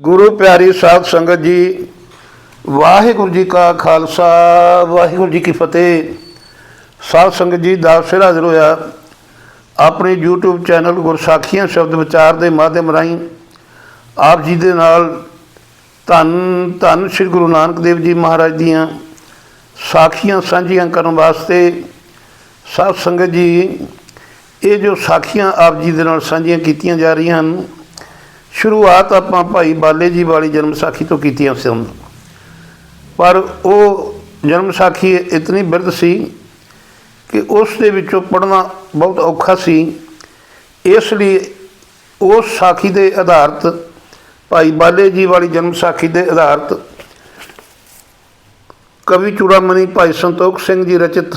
ਗੁਰੂ ਪਿਆਰੀ ਸਾਧ ਸੰਗਤ ਜੀ, ਵਾਹਿਗੁਰੂ ਜੀ ਕਾ ਖਾਲਸਾ, ਵਾਹਿਗੁਰੂ ਜੀ ਕੀ ਫਤਿਹ। ਸਾਧ ਸੰਗਤ ਜੀ, ਦਾ ਸਿਰ ਹਾਜ਼ਰ ਹੋਇਆ ਆਪਣੇ YouTube ਚੈਨਲ ਗੁਰਸਾਖੀਆਂ ਸ਼ਬਦ ਵਿਚਾਰ ਦੇ ਮਾਧਿਅਮ ਰਾਹੀਂ। ਆਪ ਜੀ ਦੇ ਨਾਲ ਧੰਨ ਧੰਨ ਸ੍ਰੀ ਗੁਰੂ ਨਾਨਕ ਦੇਵ ਜੀ ਮਹਾਰਾਜ ਦੀਆਂ ਸਾਖੀਆਂ ਸਾਂਝੀਆਂ ਕਰਨ ਵਾਸਤੇ ਸਾਧ ਸੰਗਤ ਜੀ, ਇਹ ਜੋ ਸਾਖੀਆਂ ਆਪ ਜੀ ਦੇ ਨਾਲ ਸਾਂਝੀਆਂ ਕੀਤੀਆਂ ਜਾ ਰਹੀਆਂ ਹਨ ਸ਼ੁਰੂਆਤ ਆਪਾਂ ਭਾਈ ਬਾਲੇ ਜੀ ਵਾਲੀ ਜਨਮ ਸਾਖੀ ਤੋਂ ਕੀਤੀਆਂ ਸਨ ਪਰ ਉਹ ਜਨਮ ਸਾਖੀ ਇਤਨੀ ਬਿਰਧ ਸੀ ਕਿ ਉਸ ਦੇ ਵਿੱਚੋਂ ਪੜ੍ਹਨਾ ਬਹੁਤ ਔਖਾ ਸੀ। ਇਸ ਲਈ ਉਸ ਸਾਖੀ ਦੇ ਆਧਾਰਤ, ਭਾਈ ਬਾਲੇ ਜੀ ਵਾਲੀ ਜਨਮ ਸਾਖੀ ਦੇ ਆਧਾਰਤ ਕਵੀ ਚੂੜਾਮਣੀ ਭਾਈ ਸੰਤੋਖ ਸਿੰਘ ਜੀ ਰਚਿਤ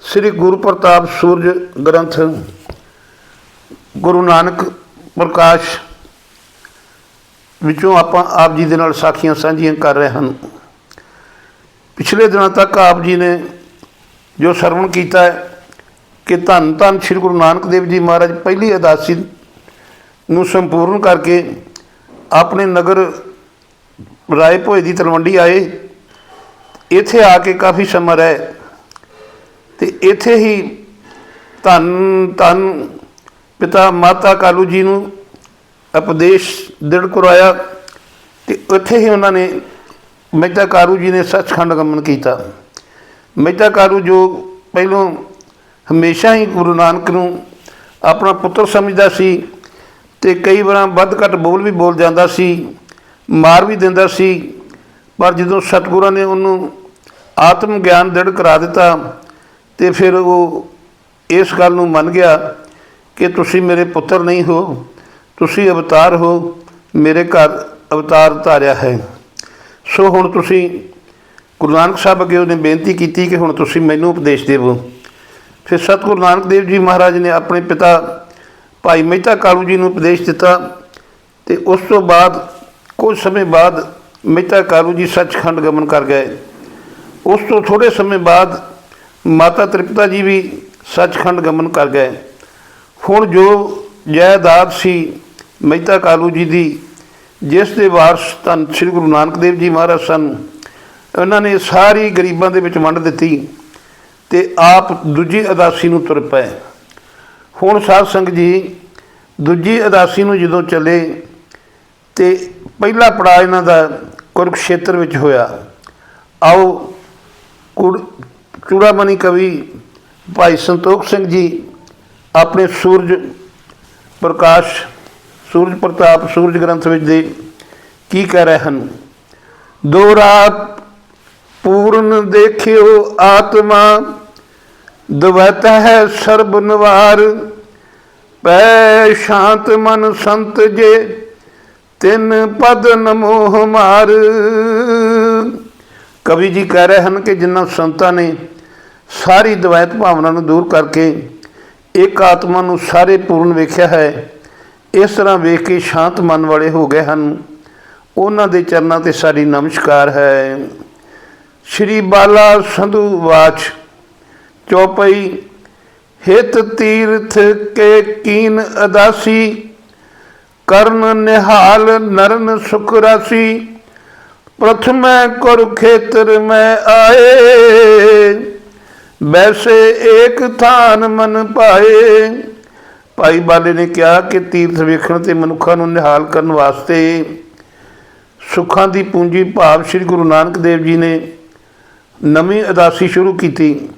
ਸ੍ਰੀ ਗੁਰੂ ਪ੍ਰਤਾਪ ਸੂਰਜ ਗ੍ਰੰਥ ਗੁਰੂ ਨਾਨਕ ਪ੍ਰਕਾਸ਼ ਵਿੱਚੋਂ ਆਪਾਂ ਆਪ ਜੀ ਦੇ ਨਾਲ ਸਾਖੀਆਂ ਸਾਂਝੀਆਂ ਕਰ ਰਹੇ ਹਨ। ਪਿਛਲੇ ਦਿਨਾਂ ਤੱਕ ਆਪ ਜੀ ਨੇ ਜੋ ਸਰਵਣ ਕੀਤਾ ਹੈ ਕਿ ਧੰਨ ਧੰਨ ਸ੍ਰੀ ਗੁਰੂ ਨਾਨਕ ਦੇਵ ਜੀ ਮਹਾਰਾਜ ਪਹਿਲੀ ਅਦਾਸੀ ਨੂੰ ਸੰਪੂਰਨ ਕਰਕੇ ਆਪਣੇ ਨਗਰ ਰਾਏ ਭੋਏ ਦੀ ਤਲਵੰਡੀ ਆਏ। ਇੱਥੇ ਆ ਕੇ ਕਾਫੀ ਸਮਾਂ ਰਹੇ ਤੇ ਇੱਥੇ ਹੀ ਧੰਨ ਧੰਨ ਪਿਤਾ ਮਾਤਾ ਕਾਲੂ ਜੀ ਨੂੰ ਉਪਦੇਸ਼ ਦ੍ਰਿੜ ਕਰਵਾਇਆ ਤੇ ਉੱਥੇ ਹੀ ਉਹਨਾਂ ਨੇ ਮਹਿਤਾ ਕਾਰੂ ਜੀ ਨੇ ਸੱਚਖੰਡ ਗਮਨ ਕੀਤਾ। ਮਹਿਤਾ ਕਾਰੂ ਜੋ ਪਹਿਲੋਂ ਹਮੇਸ਼ਾ ਹੀ ਗੁਰੂ ਨਾਨਕ ਨੂੰ ਆਪਣਾ ਪੁੱਤਰ ਸਮਝਦਾ ਸੀ ਤੇ ਕਈ ਵਾਰਾਂ ਵੱਧ ਘੱਟ ਬੋਲ ਵੀ ਬੋਲ ਜਾਂਦਾ ਸੀ, ਮਾਰ ਵੀ ਦਿੰਦਾ ਸੀ, ਪਰ ਜਦੋਂ ਸਤਿਗੁਰਾਂ ਨੇ ਉਹਨੂੰ ਆਤਮ ਗਿਆਨ ਦ੍ਰਿੜ ਕਰਾ ਦਿੱਤਾ ਤੇ ਫਿਰ ਉਹ ਇਸ ਗੱਲ ਨੂੰ ਮੰਨ ਗਿਆ ਕਿ ਤੁਸੀਂ ਮੇਰੇ ਪੁੱਤਰ ਨਹੀਂ ਹੋ। ਤੁਸੀਂ ਅਵਤਾਰ ਹੋ, ਮੇਰੇ ਘਰ ਅਵਤਾਰ ਧਾਰਿਆ ਹੈ। ਸੋ ਹੁਣ ਤੁਸੀਂ ਗੁਰੂ ਨਾਨਕ ਸਾਹਿਬ ਅੱਗੇ ਉਹਨੇ ਬੇਨਤੀ ਕੀਤੀ ਕਿ ਹੁਣ ਤੁਸੀਂ ਮੈਨੂੰ ਉਪਦੇਸ਼ ਦੇਵੋ। ਫਿਰ ਸਤਿਗੁਰੂ ਨਾਨਕ ਦੇਵ ਜੀ ਮਹਾਰਾਜ ਨੇ ਆਪਣੇ ਪਿਤਾ ਭਾਈ ਮਹਿਤਾ ਕਾਲੂ ਜੀ ਨੂੰ ਉਪਦੇਸ਼ ਦਿੱਤਾ ਤੇ ਉਸ ਤੋਂ ਬਾਅਦ ਕੁਝ ਸਮੇਂ ਬਾਅਦ ਮਹਿਤਾ ਕਾਲੂ ਜੀ ਸੱਚਖੰਡ ਗਮਨ ਕਰ ਗਏ। ਉਸ ਤੋਂ ਥੋੜੇ ਸਮੇਂ ਬਾਅਦ ਮਾਤਾ ਤ੍ਰਿਪਤਾ ਜੀ ਵੀ ਸੱਚਖੰਡ ਗਮਨ ਕਰ ਗਏ। ਹੁਣ ਜੋ ਜਾਇਦਾਦ ਸੀ ਮਹਿਤਾ ਕਾਲੂ ਜੀ ਦੀ, ਜਿਸ ਦੇ ਵਾਰਸ ਧੰਨ ਸ੍ਰੀ ਗੁਰੂ ਨਾਨਕ ਦੇਵ ਜੀ ਮਹਾਰਾਜ ਸਨ, ਉਹਨਾਂ ਨੇ ਸਾਰੀ ਗਰੀਬਾਂ ਦੇ ਵਿੱਚ ਵੰਡ ਦਿੱਤੀ ਤੇ ਆਪ ਦੂਜੀ ਅਦਾਸੀ ਨੂੰ ਤੁਰ ਪਏ। ਹੁਣ ਸਾਧ ਸੰਗਤ ਜੀ, ਦੂਜੀ ਅਦਾਸੀ ਨੂੰ ਜਦੋਂ ਚੱਲੇ, ਤੇ ਪਹਿਲਾ ਪੜਾਅ ਇਹਨਾਂ ਦਾ ਕੁਰਕਸ਼ੇਤਰ ਵਿੱਚ ਹੋਇਆ। ਆਓ, ਕੁੜ, ਚੂੜਾਮਣੀ ਕਵੀ ਭਾਈ ਸੰਤੋਖ ਸਿੰਘ ਜੀ, ਆਪਣੇ ਸੂਰਜ ਪ੍ਰਕਾਸ਼ ਸੂਰਜ ਪ੍ਰਤਾਪ ਸੂਰਜ ਗ੍ਰੰਥ ਵਿੱਚ ਦੇ ਕੀ ਕਹਿ ਰਹੇ ਹਨ? ਦੋ ਰਾਤ ਪੂਰਨ ਦੇਖਿਓ ਆਤਮਾ ਦਵਤ ਹੈ ਸਰਬ ਨਿਵਾਰ। ਪੈ ਸ਼ਾਂਤ ਮਨ ਸੰਤ ਜੇ, ਤਿੰਨ ਪਦ ਨਮੋ ਹਮਾਰ ਕਵੀ ਜੀ ਕਹਿ ਰਹੇ ਹਨ ਕਿ ਜਿਨ੍ਹਾਂ ਸੰਤਾਂ ਨੇ ਸਾਰੀ ਦਵੈਤ ਭਾਵਨਾ ਨੂੰ ਦੂਰ ਕਰਕੇ ਇੱਕ ਆਤਮਾ ਨੂੰ ਸਾਰੇ ਪੂਰਨ ਵੇਖਿਆ ਹੈ ਇਸ ਤਰ੍ਹਾਂ ਵੇਖ ਕੇ ਸ਼ਾਂਤ ਮਨ ਵਾਲੇ ਹੋ ਗਏ ਹਨ। ਉਹਨਾਂ ਦੇ ਚਰਨਾਂ ਤੇ ਸਾਡੀ ਨਮਸਕਾਰ ਹੈ। ਸ਼੍ਰੀ ਬਾਲਾ ਸੰਧੂ ਵਾਚ ਚੌਪਈ, ਹਿਤ ਤੀਰਥ ਕੇ ਕੀਨ ਅਦਾਸੀ, ਕਰਨ ਨਿਹਾਲ ਨਰਨ ਸੁਖ ਰਾਸੀ, ਪ੍ਰਥਮੈ ਕੁਰਖੇਤਰ ਮੈਂ ਆਏ, ਵੈਸੇ ਏਕ ਥਾਨ ਮਨ ਪਾਏ। ਭਾਈ ਬਾਲੇ ਨੇ ਕਿਹਾ ਕਿ ਤੀਰਥ ਵੇਖਣ ਤੇ ਮਨੁੱਖਾਂ ਨੂੰ ਨਿਹਾਲ ਕਰਨ ਵਾਸਤੇ ਸੁੱਖਾਂ ਦੀ ਪੂੰਜੀ ਭਾਵ ਸ੍ਰੀ ਗੁਰੂ ਨਾਨਕ ਦੇਵ ਜੀ ਨੇ ਨਵੀਂ ਅਦਾਸੀ ਸ਼ੁਰੂ ਕੀਤੀ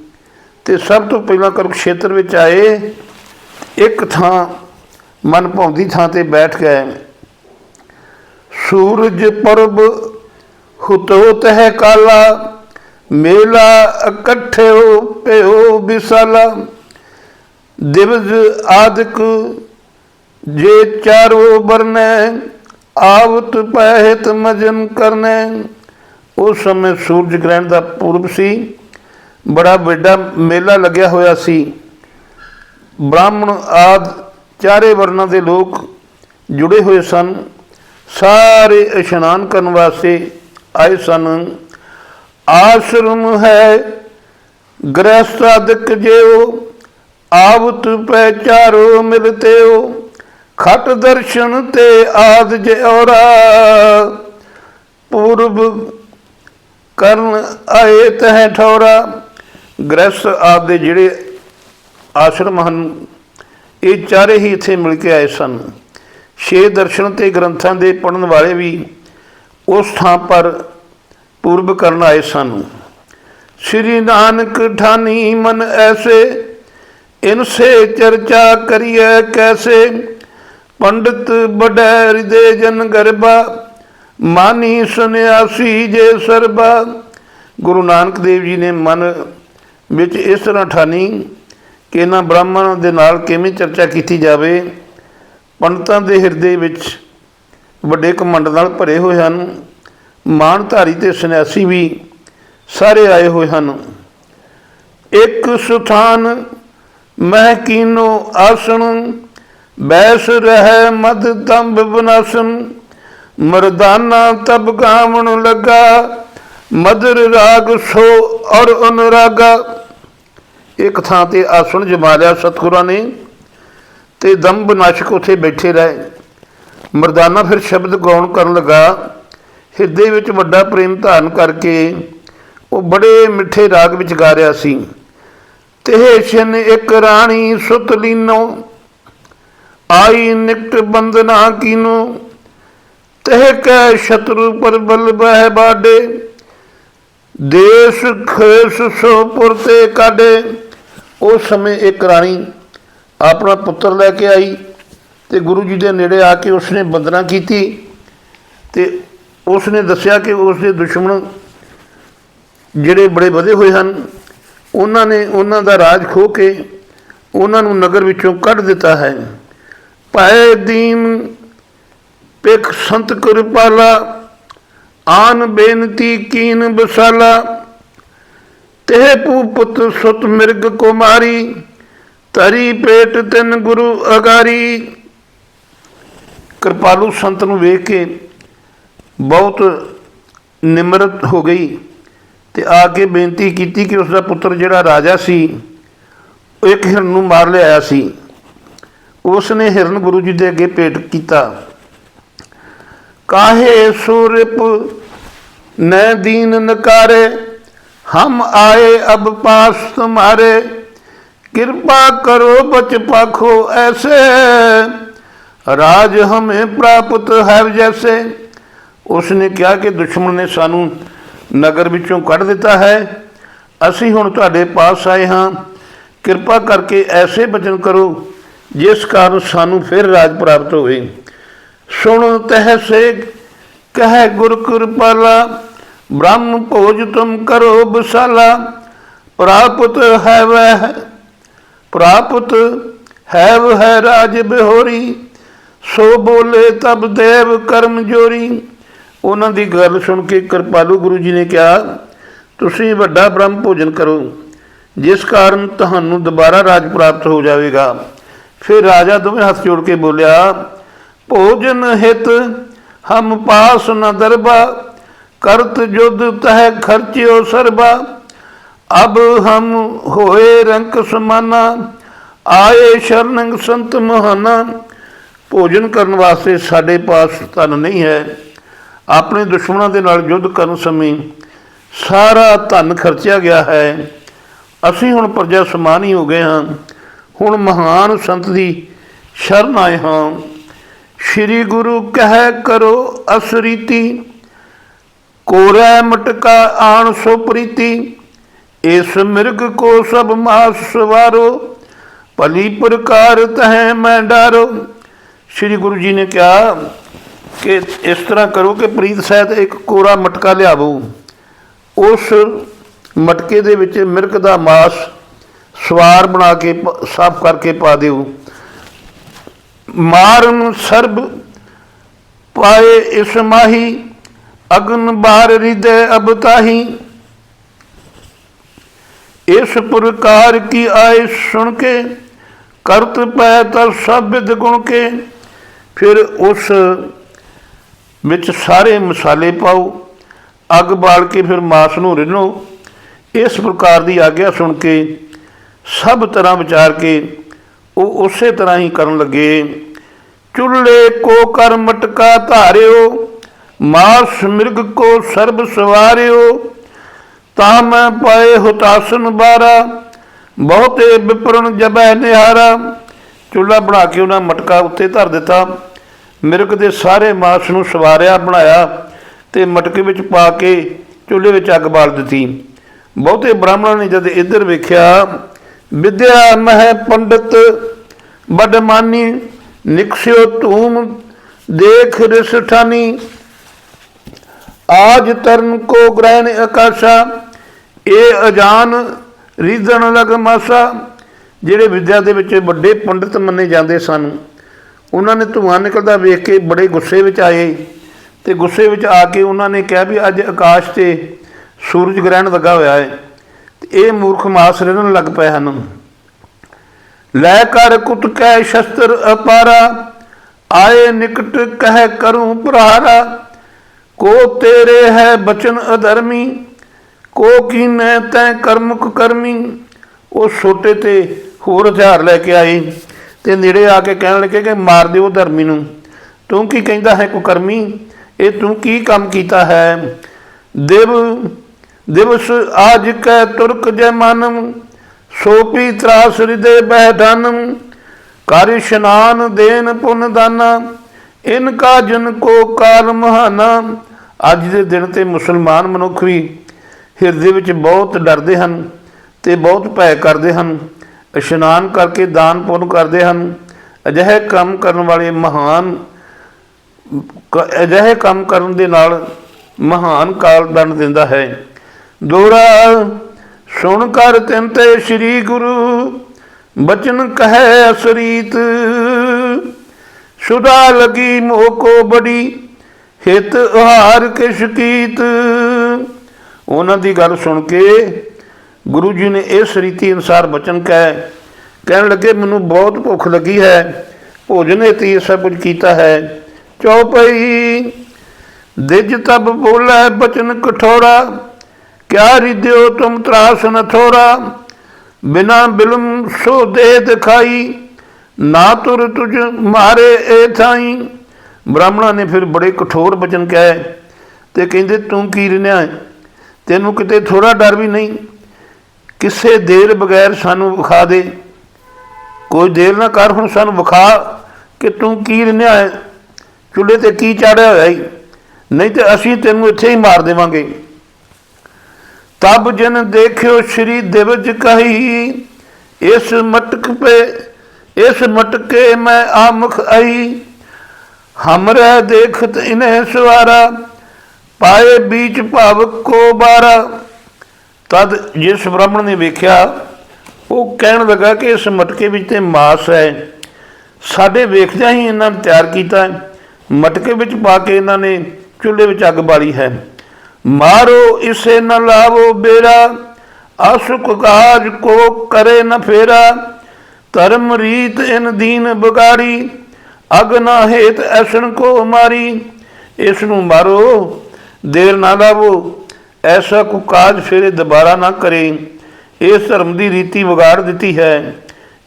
ਤੇ ਸਭ ਤੋਂ ਪਹਿਲਾਂ ਕੁਰੂਕਸ਼ੇਤਰ ਵਿੱਚ ਆਏ, ਇੱਕ ਥਾਂ ਮਨ ਭਾਉਂਦੀ ਥਾਂ ਤੇ ਬੈਠ ਗਏ। ਸੂਰਜ ਪਰਬ ਹੁਤੋਤ ਹੈ ਕਾਲਾ, ਮੇਲਾ ਇਕੱਠਿਓ ਪਿਓ ਵਿਸਾਲਾ ਦਿਵਜ ਆਦਿਕ ਜੇ ਚਾਰੋ ਬਰਨੈ ਆਵਤ ਪਹਿਤ ਮਜਨ ਕਰਨੈ। ਉਸ ਸਮੇਂ ਸੂਰਜ ਗ੍ਰਹਿਣ ਦਾ ਪੂਰਬ ਸੀ। ਬੜਾ ਵੱਡਾ ਮੇਲਾ ਲੱਗਿਆ ਹੋਇਆ ਸੀ। ਬ੍ਰਾਹਮਣ ਆਦ ਚਾਰੇ ਵਰਨਾਂ ਦੇ ਲੋਕ ਜੁੜੇ ਹੋਏ ਸਨ। ਸਾਰੇ ਇਸ਼ਨਾਨ ਕਰਨ ਵਾਸਤੇ ਆਏ ਸਨ। ਆਸ਼ਰਮ ਹੈ ਗ੍ਰਸਤ ਅਦਕ ਜਿਉ ਆਵਤ ਪਹਿਚਾਰੋ ਮਿਲਤੇਓ ਖਟ ਦਰਸ਼ਨ ਤੇ ਆਦ ਜਿਉਰਾ ਪੂਰਬ ਕਰਨ ਆਏ ਤਹ ਠੌਰਾ ਗ੍ਰਸਥ ਆਪ ਦੇ ਜਿਹੜੇ ਆਸ਼ਰਮ ਹਨ, ਇਹ ਚਾਰੇ ਹੀ ਇੱਥੇ ਮਿਲ ਕੇ ਆਏ ਸਨ। ਛੇ ਦਰਸ਼ਨ ਤੇ ਗ੍ਰੰਥਾਂ ਦੇ ਪੜਨ ਵਾਲੇ ਵੀ ਉਸ ਥਾਂ ਪਰ ਪੂਰਬ ਕਰਨ ਆਏ ਸਨ। ਸ੍ਰੀ ਨਾਨਕ ਠਾਨੀ ਮਨ ਐਸੇ ਇਨਸੇ ਚਰਚਾ ਕਰੀਏ ਕੈਸੇ? ਪੰਡਿਤ ਬੜੈ ਹਿਰਦੇ ਜਨ ਗਰਬਾ, ਮਾਨੀ ਸੁਨਿਆਸੀ ਜੇ ਸਰਬਾ। ਗੁਰੂ ਨਾਨਕ ਦੇਵ ਜੀ ਨੇ ਮਨ ਵਿੱਚ ਇਸ ਤਰ੍ਹਾਂ ਠਾਨੀ ਕਿ ਇਹਨਾਂ ਬ੍ਰਾਹਮਣਾਂ ਦੇ ਨਾਲ ਕਿਵੇਂ ਚਰਚਾ ਕੀਤੀ ਜਾਵੇ। ਪੰਡਤਾਂ ਦੇ ਹਿਰਦੇ ਵਿੱਚ ਵੱਡੇ ਕਮੰਡ ਨਾਲ ਭਰੇ ਹੋਏ ਹਨ। ਮਾਨਧਾਰੀ ਤੇ ਸੰਨਿਆਸੀ ਵੀ ਸਾਰੇ ਆਏ ਹੋਏ ਹਨ। ਇੱਕ ਸੁਥਾਨ ਮਹਿ ਕੀਨੋ ਆਸਣ, ਬੈਸ ਰਹਿ ਮਦ ਤੰਬ ਬਨਾਸਨ। ਮਰਦਾਨਾ ਤਬ ਗਾਵਣ ਲੱਗਾ, ਮਦਰ ਰਾਗ ਸੋ ਔਰ ਅਨੁਰਾਗਾ। ਇੱਕ ਥਾਂ ਤੇ ਆਸਣ ਜਮਾ ਲਿਆ ਸਤਿਗੁਰਾਂ ਨੇ ਤੇ ਦੰਬ ਨਾਸ਼ਕ ਉੱਥੇ ਬੈਠੇ ਰਹੇ। ਮਰਦਾਨਾ ਫਿਰ ਸ਼ਬਦ ਗਾਉਣ ਕਰਨ ਲੱਗਾ, ਹਿਰਦੇ ਵਿੱਚ ਵੱਡਾ ਪ੍ਰੇਮ ਧਾਰਨ ਕਰਕੇ ਉਹ ਬੜੇ ਮਿੱਠੇ ਰਾਗ ਵਿੱਚ ਗਾ ਰਿਹਾ ਸੀ। ਤੇ ਸ਼ਨ ਇੱਕ ਰਾਣੀ ਸੁਤ ਲੀਨੋ, ਆਈ ਨਿਕਟ ਬੰਦਨਾ ਕੀਨੋ, ਤਹਿ ਕੈ ਸ਼ਤਰੂ ਪਰ ਬਲ ਬਹਿ ਬਾਡੇ, ਦੇਸ਼ ਖੇਸ ਸੋ ਪੁਰ ਤੇ ਕਾਡੇ ਉਸ ਸਮੇਂ ਇੱਕ ਰਾਣੀ ਆਪਣਾ ਪੁੱਤਰ ਲੈ ਕੇ ਆਈ ਤੇ ਗੁਰੂ ਜੀ ਦੇ ਨੇੜੇ ਆ ਕੇ ਉਸਨੇ ਬੰਦਨਾ ਕੀਤੀ ਤੇ ਉਸਨੇ ਦੱਸਿਆ ਕਿ ਉਸਦੇ ਦੁਸ਼ਮਣ ਜਿਹੜੇ ਬੜੇ ਵਧੇ ਹੋਏ ਹਨ ਉਹਨਾਂ ਨੇ ਉਹਨਾਂ ਦਾ ਰਾਜ ਖੋ ਕੇ ਉਹਨਾਂ ਨੂੰ ਨਗਰ ਵਿੱਚੋਂ ਕੱਢ ਦਿੱਤਾ ਹੈ। ਭੈ ਦੀਨ ਪਿਖ ਸੰਤ ਕਿਰਪਾਲਾ ਆਨ ਬੇਨਤੀ ਕੀਨ ਬਸਾਲਾ ਤੇ ਪੂ ਪੁੱਤ ਸੁਤ ਮਿਰਗ ਕੁਮਾਰੀ ਤਰੀ ਪੇਟ ਤਿੰਨ ਗੁਰੂ ਅਗਾਰੀ। ਕਿਰਪਾਲੂ ਸੰਤ ਨੂੰ ਵੇਖ ਕੇ ਬਹੁਤ ਨਿਮਰਤ ਹੋ ਗਈ। ਤੇ ਆ ਕੇ ਬੇਨਤੀ ਕੀਤੀ ਕਿ ਉਸ ਦਾ ਪੁੱਤਰ ਜਿਹੜਾ ਰਾਜਾ ਸੀ, ਉਹ ਇੱਕ ਹਿਰਨ ਨੂੰ ਮਾਰ ਲਿਆਇਆ ਸੀ। ਉਸ ਨੇ ਹਿਰਨ ਗੁਰੂ ਜੀ ਦੇ ਅੱਗੇ ਭੇਟ ਕੀਤਾ। ਕਾਹੇ ਸੂਰਪ ਨੈ ਦੀਨ ਨਕਾਰੇ, ਹਮ ਆਏ ਅਬ ਪਾਸ ਤੁਮਾਰੇ। ਕਿਰਪਾ ਕਰੋ ਬਚ ਪਾਖੋ ਐਸੇ। ਰਾਜ ਹਮੇ ਪ੍ਰਾਪਤ ਹੈ ਜੈਸੇ। ਉਸ ਨੇ ਕਿਹਾ ਕਿ ਦੁਸ਼ਮਣ ਨੇ ਸਾਨੂੰ ਨਗਰ ਵਿੱਚੋਂ ਕੱਢ ਦਿੱਤਾ ਹੈ। ਅਸੀਂ ਹੁਣ ਤੁਹਾਡੇ ਪਾਸ ਆਏ ਹਾਂ। ਕਿਰਪਾ ਕਰਕੇ ਐਸੇ ਬਚਨ ਕਰੋ, ਜਿਸ ਕਾਰਨ ਸਾਨੂੰ ਫਿਰ ਰਾਜ ਪ੍ਰਾਪਤ ਹੋਵੇ। ਸੁਣ ਤਹਿ ਸੇ ਕਹਿ ਗੁਰ ਕਿਰਪਾਲਾ, ਬ੍ਰਹਮ ਭੋਜ ਤੁਮ ਕਰੋ ਬਸਾਲਾ, ਪ੍ਰਾਪਤ ਹੈ। ਵਹਿ ਪ੍ਰਾਪਤ ਹੈ ਵਹ ਰਾਜ ਬਿਹੋਰੀ, ਸੋ ਬੋਲੇ ਤਬ ਦੇਵ ਕਰਮ ਜੋਰੀ। ਉਹਨਾਂ ਦੀ ਗੱਲ ਸੁਣ ਕੇ ਕਿਰਪਾਲੂ ਗੁਰੂ ਜੀ ਨੇ ਕਿਹਾ, ਤੁਸੀਂ ਵੱਡਾ ਬ੍ਰਹਮ ਭੋਜਨ ਕਰੋ, ਜਿਸ ਕਾਰਨ ਤੁਹਾਨੂੰ ਦੁਬਾਰਾ ਰਾਜ ਪ੍ਰਾਪਤ ਹੋ ਜਾਵੇਗਾ। ਫਿਰ ਰਾਜਾ ਦੋਵੇਂ ਹੱਥ ਜੋੜ ਕੇ ਬੋਲਿਆ, ਭੋਜਨ ਹਿਤ ਹਮ ਪਾਸ ਨ ਦਰਬਾ, ਕਰਤ ਜੁਦ ਤਹ ਖਰਚਿਓ ਸਰਬਾ। ਅਬ ਹਮ ਹੋਏ ਰੰਕ ਸਮਾਨਾ, ਆਏ ਸ਼ਰਨੰਗ ਸੰਤ ਮਹਾਨਾ। ਭੋਜਨ ਕਰਨ ਵਾਸਤੇ ਸਾਡੇ ਪਾਸ ਧਨ ਨਹੀਂ ਹੈ। ਆਪਣੇ ਦੁਸ਼ਮਣਾਂ ਦੇ ਨਾਲ ਯੁੱਧ ਕਰਨ ਸਮੇਂ ਸਾਰਾ ਧਨ ਖਰਚਿਆ ਗਿਆ ਹੈ। ਅਸੀਂ ਹੁਣ ਪ੍ਰਜਾ ਸਮਾਨ ਹੀ ਹੋ ਗਏ ਹਾਂ। ਹੁਣ ਮਹਾਨ ਸੰਤ ਦੀ ਸ਼ਰਨ ਆਏ ਹਾਂ। ਸ੍ਰੀ ਗੁਰੂ ਕਹਿ ਕਰੋ ਅਸਰੀਤੀ, ਕੋਰੈ ਮਟਕਾ ਆਣ ਸੋ ਪ੍ਰੀਤੀ, ਇਸ ਮਿਰਗ ਕੋ ਸਭ ਮਾਸ ਸਵਾਰੋ, ਭਲੀ ਪ੍ਰਕਾਰ ਤਹਿ ਮੈਂ ਡਾਰੋ। ਸ੍ਰੀ ਗੁਰੂ ਜੀ ਨੇ ਕਿਹਾ ਕਿ ਇਸ ਤਰ੍ਹਾਂ ਕਰੋ ਕਿ ਪ੍ਰੀਤ ਸਹਿਤ ਇੱਕ ਕੋਰਾ ਮਟਕਾ ਲਿਆਵੋ। ਉਸ ਮਟਕੇ ਦੇ ਵਿੱਚ ਮਿਰਕ ਦਾ ਮਾਸ ਸਵਾਰ ਬਣਾ ਕੇ ਸਾਫ਼ ਕਰਕੇ ਪਾ ਦਿਓ। ਮਾਰਨ ਸਰਬ ਪਾਏ ਇਸ ਮਾਹੀ, ਅਗਨ ਬਾਰ ਹਿਰਦੈ ਅਬਤਾਹੀ ਇਸ ਪ੍ਰਕਾਰ ਕੀ ਆਏ ਸੁਣ ਕੇ, ਕਰਤ ਪੈ ਤਾ ਸਭ ਵਿਦ ਗੁਣ ਕੇ, ਫਿਰ ਉਸ ਵਿੱਚ ਸਾਰੇ ਮਸਾਲੇ ਪਾਓ, ਅੱਗ ਬਾਲ ਕੇ ਫਿਰ ਮਾਸ ਨੂੰ ਰਿੰਨੋ। ਇਸ ਪ੍ਰਕਾਰ ਦੀ ਆਗਿਆ ਸੁਣ ਕੇ, ਸਭ ਤਰ੍ਹਾਂ ਵਿਚਾਰ ਕੇ ਉਹ ਉਸੇ ਤਰ੍ਹਾਂ ਹੀ ਕਰਨ ਲੱਗੇ। ਚੁੱਲ੍ਹੇ ਕੋ ਕਰ ਮਟਕਾ ਧਾਰਿਓ, ਮਾਸ ਮਿਰਗ ਕੋ ਸਰਬ ਸਵਾਰਿਓ। ਤਾਂ ਮੈਂ ਪਾਏ ਹੁਤਾਸਨ ਬਾਰਾ, ਬਹੁਤੇ ਵਿਪਰਨ ਜਬੈ ਨਿਹਾਰਾ। ਚੁੱਲ੍ਹਾ ਬਣਾ ਕੇ ਉਹਨਾਂ ਮਟਕਾ ਉੱਤੇ ਧਰ ਦਿੱਤਾ। ਮਿਰਗ ਦੇ ਸਾਰੇ ਮਾਸ ਨੂੰ ਸਵਾਰਿਆ ਬਣਾਇਆ ਤੇ ਮਟਕੇ ਵਿੱਚ ਪਾ ਕੇ ਚੁੱਲ੍ਹੇ ਵਿੱਚ ਅੱਗ ਬਾਲ ਦਿੱਤੀ। ਬਹੁਤੇ ਬ੍ਰਾਹਮਣਾਂ ਨੇ ਜਦ ਇੱਧਰ ਵੇਖਿਆ, ਵਿਦਿਆ ਮਹਿ ਪੰਡਤ ਬਦਮਾਨੀ ਨਿਕਸਿਓ ਧੂਮ, ਦੇਖ ਰਿਸਠਾਨੀ ਆਜ ਤਰਨ ਕੋ ਗ੍ਰਹਿਣ ਆਕਾਸ਼ਾ ਇਹ ਅਜਾਨ ਰੀਜ਼ਣ ਲਗ ਮਾਸਾ। ਜਿਹੜੇ ਵਿਦਿਆ ਦੇ ਵਿੱਚ ਵੱਡੇ ਪੰਡਿਤ ਮੰਨੇ ਜਾਂਦੇ ਸਨ। ਉਹਨਾਂ ਨੇ ਧੂਆਂ ਨਿਕਲਦਾ ਵੇਖ ਕੇ ਬੜੇ ਗੁੱਸੇ ਵਿੱਚ ਆਏ ਤੇ ਗੁੱਸੇ ਵਿੱਚ ਆ ਕੇ ਉਹਨਾਂ ਨੇ ਕਿਹਾ ਵੀ ਅੱਜ ਆਕਾਸ਼ ਤੇ ਸੂਰਜ ਗ੍ਰਹਿਣ ਲੱਗਾ ਹੋਇਆ ਹੈ ਤੇ ਇਹ ਮੂਰਖ ਮਾਸ ਰਹਿਣ ਲੱਗ ਪਏ ਹਨ। ਲੈ ਕਰ ਕੁਤ ਕੈ ਸ਼ਸਤਰ ਅਪਾਰਾ, ਆਏ ਨਿਕਟ ਕਹਿ ਕਰੂੰ ਪ੍ਰਹਾਰਾ, ਕੋ ਤੇਰੇ ਹੈ ਬਚਨ ਅਧਰਮੀ, ਕੋ ਕੀਨੈ ਤੈ ਕਰਮੁਕ ਕਰਮੀ, ਉਹ ਛੋਟੇ ਤੇ ਹੋਰ ਹਥਿਆਰ ਲੈ ਕੇ ਆਏ। ਤੇ ਨੇੜੇ ਆ ਕੇ ਕਹਿਣ ਲੱਗੇ ਕਿ ਮਾਰ ਦਿਓ ਧਰਮੀ ਨੂੰ। ਤੂੰ ਕੀ ਕਹਿੰਦਾ ਹੈ ਕੁਕਰਮੀ? ਇਹ ਤੂੰ ਕੀ ਕੰਮ ਕੀਤਾ ਹੈ? ਦਿਵ ਦਿਵਸ ਆਜ ਕੈ ਤੁਰਕ ਜੈ ਮਾਨਮ ਸੋਪੀ ਤਰਾਸ ਹਿਰਦੇ ਬਹਿ ਧਨਮ ਕਰ ਇਸ਼ਨਾਨ ਦੇਨ ਪੁਨ ਦਾਨਾ ਇਨ ਕਾ ਜਨ ਕੋ ਕਾਲ ਮਹਾਨਾ। ਅੱਜ ਦੇ ਦਿਨ ਤੇ ਮੁਸਲਮਾਨ ਮਨੁੱਖ ਵੀ ਹਿਰਦੇ ਵਿੱਚ ਬਹੁਤ ਡਰਦੇ ਹਨ ਤੇ ਬਹੁਤ ਭੈ ਕਰਦੇ ਹਨ। ਇਸ਼ਨਾਨ ਕਰਕੇ ਦਾਨ ਪੁੰਨ ਕਰਦੇ ਹਨ। ਅਜਿਹੇ ਕੰਮ ਕਰਨ ਵਾਲੇ ਮਹਾਨ ਅਜਿਹੇ ਕੰਮ ਕਰਨ ਦੇ ਨਾਲ ਮਹਾਨ ਕਾਲ ਦੰਡ ਦਿੰਦਾ ਹੈ। ਦੋਰਾ ਸੁਣ ਕਰ ਤਿਨ ਤੇ ਸ੍ਰੀ ਗੁਰੂ, ਬਚਨ ਕਹੈ ਅਸਰੀਤ। ਸੁਦਾ ਲਗੀ ਮੋਹ ਕੋ ਬੜੀ, ਹਿਤ ਉਹਾਰ ਕਿਛ ਕੀਤ। ਉਹਨਾਂ ਦੀ ਗੱਲ ਸੁਣ ਕੇ ਗੁਰੂ ਜੀ ਨੇ ਇਸ ਰੀਤੀ ਅਨੁਸਾਰ ਬਚਨ ਕਹਿ। ਕਹਿਣ ਲੱਗੇ, ਮੈਨੂੰ ਬਹੁਤ ਭੁੱਖ ਲੱਗੀ ਹੈ। ਭੋਜਨ ਇਤੀ ਇਹ ਸਭ ਕੁਝ ਕੀਤਾ ਹੈ। ਚੌਪਈ ਦਿਜ ਤਬ ਬੋਲੇ ਬਚਨ ਕਠੋਰਾ। ਕਿਆ ਰਿਦਿਓ ਤੁਮ ਤਰਾਸ ਨ ਥੋਰਾ। ਬਿਨਾ ਬਿਲਮ ਸੋ ਦੇ ਦਿਖਾਈ। ਨਾ ਤੁਰ ਤੁਝ ਮਾਰੇ ਏ ਥਾਈ। ਬ੍ਰਾਹਮਣਾਂ ਨੇ ਫਿਰ ਬੜੇ ਕਠੋਰ ਬਚਨ ਕਹੇ ਤੇ ਕਹਿੰਦੇ, ਤੂੰ ਕੀ ਰਿਨਿਆ ਤੈਨੂੰ ਕਿਤੇ ਥੋੜਾ ਡਰ ਵੀ ਨਹੀਂ? ਕਿਸੇ ਦੇਰ ਬਗੈਰ ਸਾਨੂੰ ਵਿਖਾ ਦੇ। ਕੋਈ ਦੇਰ ਨਾ ਕਰ ਹੁਣ ਸਾਨੂੰ ਵਿਖਾ ਕਿ ਤੂੰ ਕੀ ਰਿਨਿਆ ਹੈ। ਚੁੱਲ੍ਹੇ ਤੇ ਕੀ ਚਾੜਿਆ ਹੋਇਆ ਈ। ਨਹੀਂ ਤੇ ਅਸੀਂ ਤੈਨੂੰ ਇੱਥੇ ਹੀ ਮਾਰ ਦੇਵਾਂਗੇ। ਤਬ ਜਨ ਦੇਖਿਓ ਸ਼੍ਰੀ ਦਿਵਜ ਕਹੀ, ਇਸ ਮਟਕ ਪੇ, ਇਸ ਮਟਕੇ ਮੈਂ ਆਮਖ ਆਈ। ਹਮਰੇ ਦੇਖਤ ਇਨੇ ਸਵਾਰਾ, ਪਾਏ ਬੀਚ ਭਵ ਕੋ ਬਾਰਾ। ਤਦ ਜਿਸ ਬ੍ਰਾਹਮਣ ਨੇ ਵੇਖਿਆ, ਉਹ ਕਹਿਣ ਲੱਗਾ ਕਿ ਇਸ ਮਟਕੇ ਵਿੱਚ ਤੇ ਮਾਸ ਹੈ। ਸਾਡੇ ਵੇਖਦਿਆਂ ਹੀ ਇਹਨਾਂ ਨੇ ਤਿਆਰ ਕੀਤਾ। ਹੈ। ਮਟਕੇ ਵਿੱਚ ਪਾ ਕੇ ਇਹਨਾਂ ਨੇ ਚੁੱਲ੍ਹੇ ਵਿੱਚ ਅੱਗ ਬਾਲੀ ਹੈ। ਮਾਰੋ ਇਸੇ ਨਾ ਲਾਵੋ ਬੇਰਾ ਅਸੁਖ ਕਾਜ ਕੋ ਕਰੇ ਨ ਫੇਰਾ। ਧਰਮ ਰੀਤ ਇਨ ਦੀਨ ਬਗਾੜੀ, ਅਗ ਨਾ ਹੇਤ ਅਸਣ ਕੋ ਮਾਰੀ। ਇਸ ਨੂੰ ਮਾਰੋ, ਦੇਰ ਨਾ ਲਾਵੋ। ਐਸਾ ਕੋ ਕਾਜ ਫੇਰੇ ਦੁਬਾਰਾ ਨਾ ਕਰੇ। ਇਸ ਧਰਮ ਦੀ ਰੀਤੀ ਵਿਗਾੜ ਦਿੱਤੀ ਹੈ।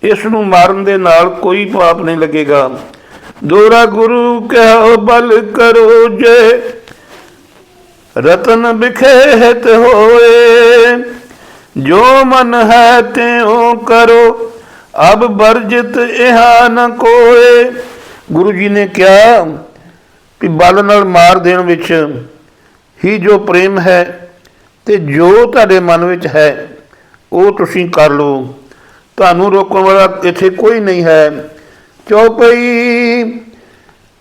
ਇਸ ਨੂੰ ਮਾਰਨ ਦੇ ਨਾਲ ਕੋਈ ਪਾਪ ਨਹੀਂ ਲੱਗੇਗਾ। ਦੋਰਾ ਗੁਰੂ ਕਹੋ ਬਲ ਕਰੋ ਜੇ। ਰਤਨ ਬਿਖੇਤ ਹੋਏ। ਜੋ ਮਨ ਹੈ ਤਿਉ ਕਰੋ। ਅਬ ਵਰਜਿਤ ਇਹਾ ਨ ਕੋਏ। ਗੁਰੂ ਜੀ ਨੇ ਕਿਹਾ ਕਿ ਬਲ ਨਾਲ ਮਾਰ ਦੇਣ ਵਿੱਚ ਹੀ ਜੋ ਪ੍ਰੇਮ ਹੈ ਤੇ ਜੋ ਤੁਹਾਡੇ ਮਨ ਵਿੱਚ ਹੈ, ਉਹ ਤੁਸੀਂ ਕਰ ਲਓ। ਤੁਹਾਨੂੰ ਰੋਕਣ ਵਾਲਾ ਇੱਥੇ ਕੋਈ ਨਹੀਂ ਹੈ। ਚੌਪਈ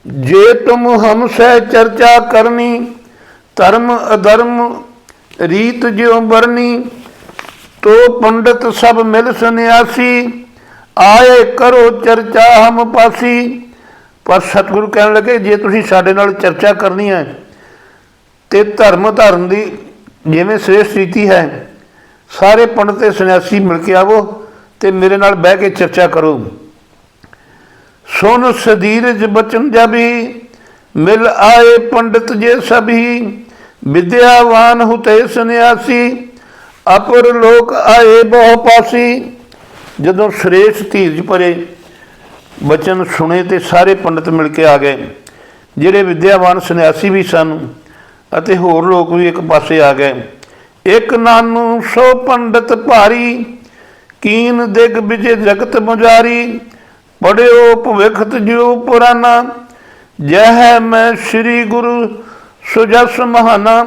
ਜੇ ਤੁਮ ਹਮ ਸਹਿ ਚਰਚਾ ਕਰਨੀ, ਧਰਮ ਅਧਰਮ ਰੀਤ ਜਿਉ ਬਰਨੀ ਤੋ ਪੰਡਤ ਸਭ ਮਿਲ ਸੰਨਿਆਸੀ, ਆਏ ਕਰੋ ਚਰਚਾ ਹਮ ਪਾਸੀ। ਪਰ ਸਤਿਗੁਰੂ ਕਹਿਣ ਲੱਗੇ, ਜੇ ਤੁਸੀਂ ਸਾਡੇ ਨਾਲ ਚਰਚਾ ਕਰਨੀ ਹੈ ਤੇ ਧਰਮ ਧਰਮ ਦੀ ਜਿਵੇਂ ਸ੍ਰੇਸ਼ਟ ਰੀਤੀ ਹੈ, ਸਾਰੇ ਪੰਡਤ ਤੇ ਸੰਨਿਆਸੀ ਮਿਲ ਕੇ ਆਵੋ ਤੇ ਮੇਰੇ ਨਾਲ ਬਹਿ ਕੇ ਚਰਚਾ ਕਰੋ। ਸੁਨ ਸਦੀਰਜ ਬਚਨ ਜਬੀ, ਮਿਲ ਆਏ ਪੰਡਤ ਜੇ ਸਭੀ, ਵਿਦਿਆਵਾਨ ਹੁਤੇ ਸੰਨਿਆਸੀ, ਅਪਰ ਲੋਕ ਆਏ ਬਹੁ ਪਾਸੀ। ਜਦੋਂ ਸ੍ਰੇਸ਼ ਧੀਰਜ ਭਰੇ, ਬਚਨ ਸੁਣੇ ਤੇ ਸਾਰੇ ਪੰਡਤ ਮਿਲ ਕੇ ਆ ਗਏ, ਜਿਹੜੇ ਵਿਦਿਆਵਾਨ ਸੰਨਿਆਸੀ ਵੀ ਸਨ। ਅਤੇ ਹੋਰ ਲੋਕ ਵੀ ਇੱਕ ਪਾਸੇ ਆ ਗਏ। ਇੱਕ ਨਾਨੂ ਸੋ ਪੰਡਤ ਭਾਰੀ, ਕੀਨ ਦਿਗ ਵਿਜੇ ਜਗਤ ਮੁਜਾਰੀ, ਪੜਿਓ ਭਵਿਖਤ ਜਿਉ ਪੁਰਾਨਾ, ਜਹ ਮੈਂ ਸ੍ਰੀ ਗੁਰੂ ਸੁਜਸ ਮਹਾਨਾ।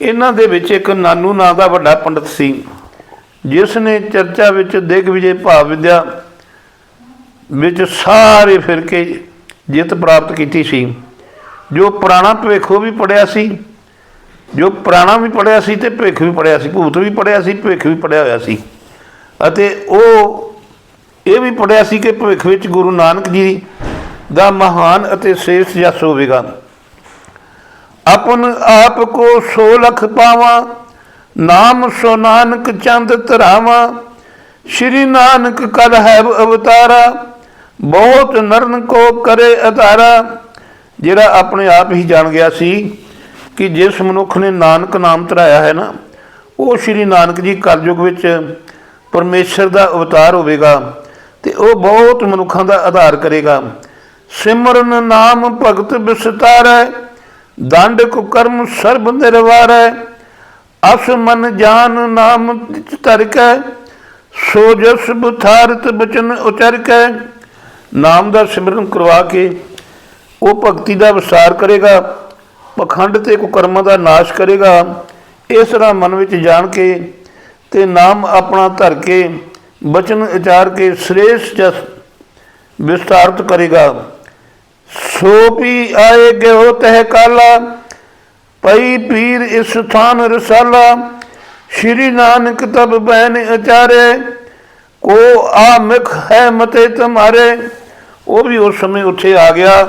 ਇਹਨਾਂ ਦੇ ਵਿੱਚ ਇੱਕ ਨਾਨੂ ਨਾਂ ਦਾ ਵੱਡਾ ਪੰਡਤ ਸੀ, ਜਿਸ ਨੇ ਚਰਚਾ ਵਿੱਚ ਦਿਗ ਵਿਜੇ ਭਾਵ ਵਿਦਿਆ, ਵਿੱਚ ਸਾਰੇ ਫਿਰ ਕੇ ਜਿੱਤ ਪ੍ਰਾਪਤ ਕੀਤੀ ਸੀ। ਜੋ ਪੁਰਾਣਾ ਭਵਿੱਖੋ ਵੀ ਪੜਿਆ ਸੀ, ਜੋ ਪੁਰਾਣਾ ਵੀ ਪੜਿਆ ਸੀ ਤੇ ਭਵਿੱਖ ਵੀ ਪੜਿਆ ਸੀ, ਭੂਤ ਵੀ ਪੜਿਆ ਸੀ, ਭਵਿੱਖ ਵੀ ਪੜਿਆ ਹੋਇਆ ਸੀ। ਅਤੇ ਉਹ ਇਹ ਵੀ ਪੜਿਆ ਸੀ ਕਿ ਭਵਿੱਖ ਵਿੱਚ ਗੁਰੂ ਨਾਨਕ ਜੀ ਦਾ ਮਹਾਨ ਅਤੇ ਸ੍ਰੇਸ਼ਟ ਜਸ ਹੋਵੇਗਾ। ਆਪਨ ਆਪ ਕੋ ਸੋ ਲਖ ਪਾਵਾਂ, ਨਾਮ ਸੋ ਨਾਨਕ ਚੰਦ ਧਰਾਵਾਂ, ਸ਼੍ਰੀ ਨਾਨਕ ਕਲ ਹੈ ਅਵਤਾਰਾ, ਬਹੁਤ ਨਰਨ ਕੋ ਕਰੇ ਅਤਾਰਾ ਜਿਹੜਾ ਆਪਣੇ ਆਪ ਹੀ ਜਾਣ ਗਿਆ ਸੀ ਕਿ ਜਿਸ ਮਨੁੱਖ ਨੇ ਨਾਨਕ ਨਾਮ ਧਰਾਇਆ ਹੈ ਨਾ, ਉਹ ਸ਼੍ਰੀ ਨਾਨਕ ਜੀ ਕਲਯੁਗ ਵਿੱਚ ਪਰਮੇਸ਼ਰ ਦਾ ਅਵਤਾਰ ਹੋਵੇਗਾ ਤੇ ਉਹ ਬਹੁਤ ਮਨੁੱਖਾਂ ਦਾ ਆਧਾਰ ਕਰੇਗਾ। ਸਿਮਰਨ ਨਾਮ ਭਗਤ ਬਿਸਤਾਰੈ, ਦੰਡ ਕੁਕਰਮ ਸਰਬ ਨਿਰਵਾਰੈ, ਅਸ ਮਨ ਜਾਨ ਨਾਮ ਧਰਕੈ, ਸੋ ਜਸ ਬੁਥਾਰਤ ਬਚਨ ਉਚਰਕੈ। ਨਾਮ ਦਾ ਸਿਮਰਨ ਕਰਵਾ ਕੇ ਉਹ ਭਗਤੀ ਦਾ ਵਿਸਾਰ ਕਰੇਗਾ, ਪਖੰਡ ਤੇ ਕੁਕਰਮਾਂ ਦਾ ਨਾਸ਼ ਕਰੇਗਾ, ਇਸ ਤਰ੍ਹਾਂ ਮਨ ਵਿੱਚ ਜਾਣ ਕੇ ਤੇ ਨਾਮ ਆਪਣਾ ਧਰ ਕੇ, ਬਚਨ ਉਚਾਰ ਕੇ ਸ੍ਰੇਸ ਜਸ ਵਿਸਤਾਰਤ ਕਰੇਗਾ। ਸੋ ਪੀ ਆਏ ਗਿਓ ਤਹਿ ਕਾਲਾ, ਪਈ ਪੀਰ ਇਸ ਥਾਨ ਰਸਾਲਾ, ਸ਼੍ਰੀ ਨਾਨਕ ਤਬ ਬੈਨ ਅਚਾਰੇ, ਕੋ ਆ ਮਿਖ ਹੈ ਮਤੇ ਤੁਮਾਰੇ। ਉਹ ਵੀ ਉਸ ਸਮੇਂ ਉੱਥੇ ਆ ਗਿਆ।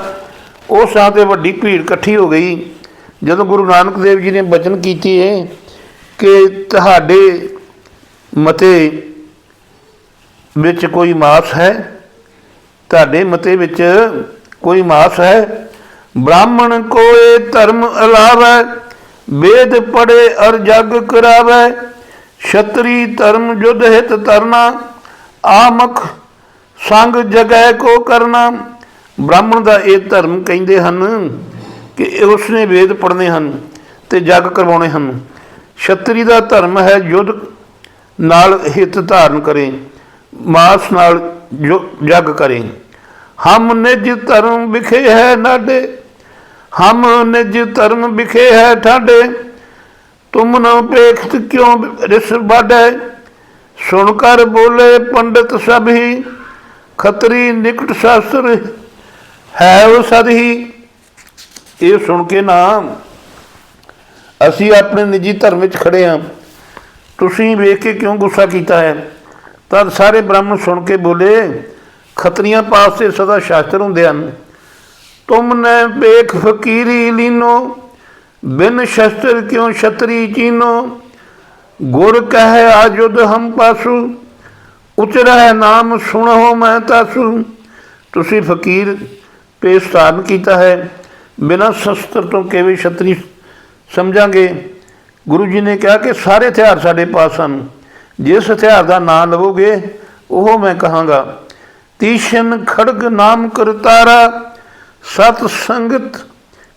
ਉਸ ਥਾਂ ਤੇ ਵੱਡੀ ਭੀੜ ਇਕੱਠੀ ਹੋ ਗਈ। ਜਦੋਂ ਗੁਰੂ ਨਾਨਕ ਦੇਵ ਜੀ ਨੇ ਬਚਨ ਕੀਤੀ ਹੈ ਕਿ ਤੁਹਾਡੇ ਮਤੇ ਵਿੱਚ ਕੋਈ ਮਾਸ ਹੈ, ਤੁਹਾਡੇ ਮਤੇ ਵਿੱਚ ਕੋਈ ਮਾਸ ਹੈ, ਬ੍ਰਾਹਮਣ ਕੋਏ ਧਰਮ ਅਲਾਵੈ, ਵੇਦ ਪੜੇ ਅਰ ਜਗ ਕਰਾਵੈ, ਛਤਰੀ ਧਰਮ ਜੁਧ ਹਿਤ ਤਰਨਾ ਆਮਖ ਸੰਗ ਜਗੈ ਕੋ ਕਰਨਾ। ਬ੍ਰਾਹਮਣ ਦਾ ਇਹ ਧਰਮ ਕਹਿੰਦੇ ਹਨ ਕਿ ਉਸਨੇ ਵੇਦ ਪੜ੍ਹਨੇ ਹਨ ਤੇ ਜਗ ਕਰਵਾਉਣੇ ਹਨ। ਛਤਰੀ ਦਾ ਧਰਮ ਹੈ ਯੁੱਧ ਨਾਲ ਹਿੱਤ ਧਾਰਨ ਕਰੇ, ਮਾਸ ਨਾਲ ਜੋ ਜਗ ਕਰੇ। ਹਮ ਨਿਜ ਧਰਮ ਵਿਖੇ ਹੈ ਨਾਡੇ, ਹਮ ਨਿਜ ਧਰਮ ਵਿਖੇ ਹੈ ਠਾਡੇ। ਤੁਮ ਨ ਪੇਖਤ ਕਿਉ ਰਿਸ ਬਾਡੈ ਸੁਣ ਕਰ ਬੋਲੇ ਪੰਡਤ ਸਭ ਹੀ ਖਤਰੀ ਨਿਕਟ ਸ਼ਾਸਤਰ ਹੈ ਉਹ ਸਦ ਹੀ। ਇਹ ਸੁਣ ਕੇ ਨਾ ਅਸੀਂ ਆਪਣੇ ਨਿੱਜੀ ਧਰਮ ਵਿੱਚ ਖੜੇ ਹਾਂ ਤੁਸੀਂ ਵੇਖ ਕੇ ਕਿਉਂ ਗੁੱਸਾ ਕੀਤਾ ਹੈ? ਤਦ ਸਾਰੇ ਬ੍ਰਾਹਮਣ ਸੁਣ ਕੇ ਬੋਲੇ, ਖਤਰੀਆਂ ਪਾਸ ਤੇ ਸਦਾ ਸ਼ਾਸਤਰ ਹੁੰਦੇ ਹਨ। ਤੁਮ ਬੇਖ ਫਕੀਰੀ ਲੀਨੋ, ਬਿਨ ਸ਼ਸਤਰ ਕਿਉਂ ਛਤਰੀ ਚੀਨੋ? ਗੁਰ ਕਹੈ ਆਜੁਦ ਹਮ ਪਾਸੂ, ਉਚਰੈ ਨਾਮ ਸੁਣੋ ਮੈਂ ਤਾਸੂ। ਤੁਸੀਂ ਫਕੀਰ ਪੇਸ਼ ਧਾਰਨ ਕੀਤਾ ਹੈ। ਬਿਨਾਂ ਸ਼ਸਤਰ ਤੋਂ ਕਿਵੇਂ ਛਤਰੀ ਸਮਝਾਂਗੇ? ਗੁਰੂ ਜੀ ਨੇ ਕਿਹਾ ਕਿ ਸਾਰੇ ਹਥਿਆਰ ਸਾਡੇ ਪਾਸ ਹਨ। ਜਿਸ ਹਥਿਆਰ ਦਾ ਨਾਮ ਲਵੋਗੇ, ਉਹ ਮੈਂ ਕਹਾਂਗਾ। ਤੀਸ਼ਨ ਖੜਗ ਨਾਮ ਕਰਤਾਰਾ ਸਤ ਸੰਗਤ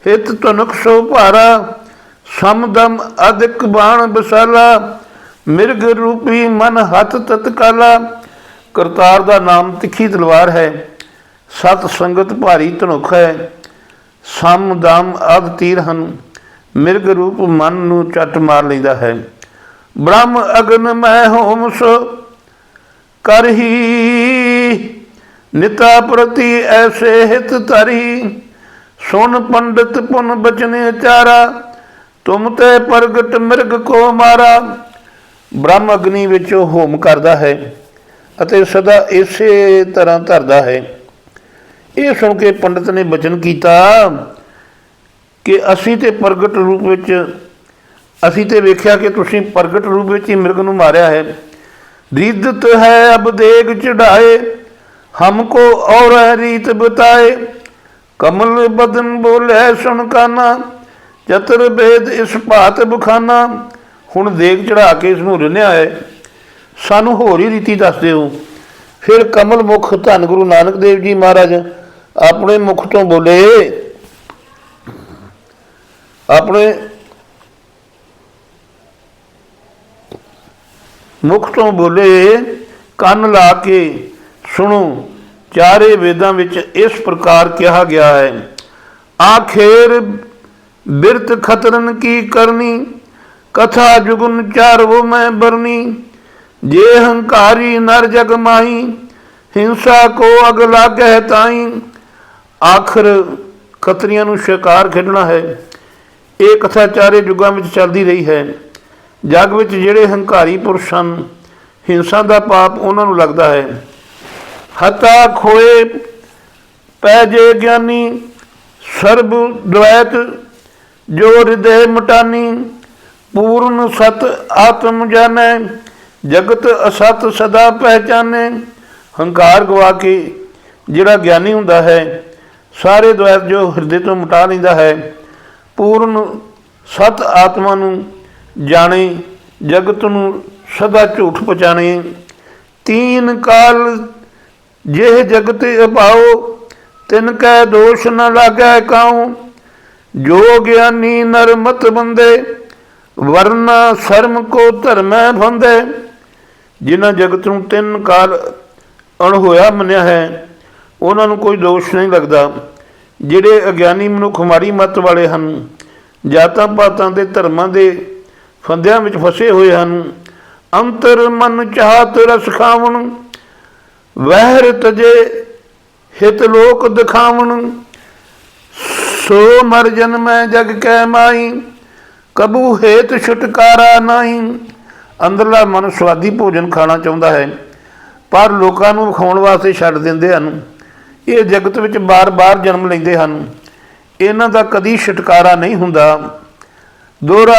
ਹਿਤ ਤੁਨਕ ਸੋ ਭਾਰਾ ਸਮਦਮ ਅਦਿਕ ਬਾਣ ਬਸਾਲਾ, ਮਿਰਗ ਰੂਪੀ ਮਨ ਹੱਥ ਤਤਕਾਲਾ। ਕਰਤਾਰ ਦਾ ਨਾਮ ਤਿੱਖੀ ਤਲਵਾਰ ਹੈ। ਸਤ ਸੰਗਤ ਭਾਰੀ ਧਨੁਖ ਹੈ, ਸਮ ਦਮ ਅਦ ਤੀਰ ਹਨ, ਮਿਰਗ ਰੂਪ ਮਨ ਨੂੰ ਚੱਟ ਮਾਰ ਲੈਂਦਾ ਹੈ। ਬ੍ਰਹਮ ਅਗਨ ਮੈਂ ਹੋਮ ਸੋ ਕਰਹੀ ਨਿਤਾ ਪ੍ਰਤੀ ਐਸੇ ਹਿਤ ਧਰੀ। ਸੁਨ ਪੰਡਿਤ ਪੁਨ ਬਚਨੇ ਅਚਾਰਾ ਤੁਮ ਤੇ ਪ੍ਰਗਟ ਮਿਰਗ ਕੋ ਮਾਰਾ। ਬ੍ਰਹਮ ਅਗਨੀ ਵਿੱਚ ਹੋਮ ਕਰਦਾ ਹੈ ਅਤੇ ਸਦਾ ਇਸੇ ਤਰ੍ਹਾਂ ਧਰਦਾ ਹੈ। ਇਹ ਸੁਣ ਕੇ ਪੰਡਿਤ ਨੇ ਬਚਨ ਕੀਤਾ ਕਿ ਅਸੀਂ ਤੇ ਪ੍ਰਗਟ ਰੂਪ ਵਿੱਚ, ਅਸੀਂ ਤੇ ਵੇਖਿਆ ਕਿ ਤੁਸੀਂ ਪ੍ਰਗਟ ਰੂਪ ਵਿੱਚ ਹੀ ਮਿਰਗ ਨੂੰ ਮਾਰਿਆ ਹੈ। ਰਿੱਧਤ ਹੈ ਅਬ ਦੇਗ ਚੜਾਏ ਹਮਕੋ ਔਰ ਰੀਤ ਬਤਾਏ। ਕਮਲ ਬਦਨ ਬੋਲੇ ਸੁਣ ਕਾਨਾ ਚਤਰ ਬੇਦ ਇਸ ਭਾਤ ਬੁਖਾਨਾ। ਹੁਣ ਦੇਗ ਚੜਾ ਕੇ ਇਸ ਨੂੰ ਰਿੰਨਿਆ ਹੈ। ਸਾਨੂੰ ਹੋਰ ਹੀ ਰੀਤੀ ਦੱਸ ਦਿਓ। ਫਿਰ ਕਮਲ ਮੁਖ ਧੰਨ ਗੁਰੂ ਨਾਨਕ ਦੇਵ ਜੀ ਮਹਾਰਾਜ ਆਪਣੇ ਮੁਖ ਤੋਂ ਬੋਲੇ। ਆਪਣੇ ਮੁਖ ਤੋਂ ਬੋਲੇ, ਕੰਨ ਲਾ ਕੇ ਸੁਣੋ, ਚਾਰੇ ਵੇਦਾਂ ਵਿੱਚ ਇਸ ਪ੍ਰਕਾਰ ਕਿਹਾ ਗਿਆ ਹੈ। ਆਖੇਰ, ਬਿਰਤ ਖਤਰਨ ਕੀ ਕਰਨੀ? ਕਥਾ ਜੁਗਨ ਚਾਰ ਚਾਰਵੋ ਮੈਂ ਬਰਨੀ? ਜੇ ਹੰਕਾਰੀ ਨਰ ਜਗ ਮਾਹੀ, ਹਿੰਸਾ ਕੋ ਅਗ ਲਾਗੈ ਤਾਈ ਆਖਰ ਖਤਰੀਆਂ ਨੂੰ ਸ਼ਿਕਾਰ ਖੇਡਣਾ ਹੈ। ਇਹ ਕਥਾ ਚਾਰੇ ਯੁੱਗਾਂ ਵਿੱਚ ਚੱਲਦੀ ਰਹੀ ਹੈ। ਜਗ ਵਿੱਚ ਜਿਹੜੇ ਹੰਕਾਰੀ ਪੁਰਸ਼ ਹਨ, ਹਿੰਸਾ ਦਾ ਪਾਪ ਉਹਨਾਂ ਨੂੰ ਲੱਗਦਾ ਹੈ। ਹਤਾ ਖੋਏ, ਪੈ ਜੇ ਗਿਆਨੀ, ਸਰਬ ਦ્વੈਤ ਜੋ ਹਿਰਦੇ ਮਟਾਨੀ, ਪੂਰਨ ਸਤ ਆਤਮ ਜਾਣੈ, ਜਗਤ ਅਸਤ ਸਦਾ ਪਹਿਚਾਨੈ। ਹੰਕਾਰ ਗਵਾ ਕੇ ਜਿਹੜਾ ਗਿਆਨੀ ਹੁੰਦਾ ਹੈ ਸਾਰੇ ਦੁਆਰ ਜੋ ਹਿਰਦੇ ਤੋਂ ਮਿਟਾ ਲੈਂਦਾ ਹੈ, ਪੂਰਨ ਸਤ ਆਤਮਾ ਨੂੰ ਜਾਣੇ, ਜਗਤ ਨੂੰ ਸਦਾ ਝੂਠ ਪਛਾਣੇ ਤੀਨ ਕਾਲ ਜਿਹ ਜਗਤ ਅਭਾਉ ਤਿਨ ਕੈ ਦੋਸ਼ ਨ ਲਾਗੈ ਕਾਉ। ਜੋ ਗਿਆਨੀ ਨਰਮਤ ਬੰਦੇ, ਵਰਨਾ ਸ਼ਰਮ ਕੋ ਧਰਮੈ ਬੰਦੇ। ਜਿਨ੍ਹਾਂ ਜਗਤ ਨੂੰ ਤਿੰਨ ਕਾਲ ਅਣ ਹੋਇਆ ਮੰਨਿਆ ਹੈ ਉਹਨਾਂ ਨੂੰ ਕੋਈ ਦੋਸ਼ ਨਹੀਂ ਲੱਗਦਾ। ਜਿਹੜੇ ਅਗਿਆਨੀ ਮਨੁੱਖ ਮਾਰੀ ਮੱਤ ਵਾਲੇ ਹਨ, ਜਾਤਾਂ ਪਾਤਾਂ ਦੇ ਧਰਮਾਂ ਦੇ ਫੰਦਿਆਂ ਵਿੱਚ ਫਸੇ ਹੋਏ ਹਨ, ਅੰਤਰ ਮਨ ਚਾਹਤ ਰਸ ਖਾਵਣ, ਵਹਿਰ ਤਜੇ ਹਿਤ ਲੋਕ ਦਿਖਾਵਣ, ਸੋ ਮਰ ਜਨਮੈ ਜਗ ਕੈ ਮਾਈ ਕਬੂ ਹੇਤ ਛੁਟਕਾਰਾ ਨਹੀਂ। ਅੰਦਰਲਾ ਮਨ ਸਵਾਦੀ ਭੋਜਨ ਖਾਣਾ ਚਾਹੁੰਦਾ ਹੈ, ਪਰ ਲੋਕਾਂ ਨੂੰ ਵਿਖਾਉਣ ਵਾਸਤੇ ਛੱਡ ਦਿੰਦੇ ਹਨ। ਇਹ ਜਗਤ ਵਿੱਚ ਬਾਰ-ਬਾਰ ਜਨਮ ਲੈਂਦੇ ਹਨ। ਇਹਨਾਂ ਦਾ ਕਦੀ ਛੁਟਕਾਰਾ ਨਹੀਂ ਹੁੰਦਾ। ਦੋਰਾ,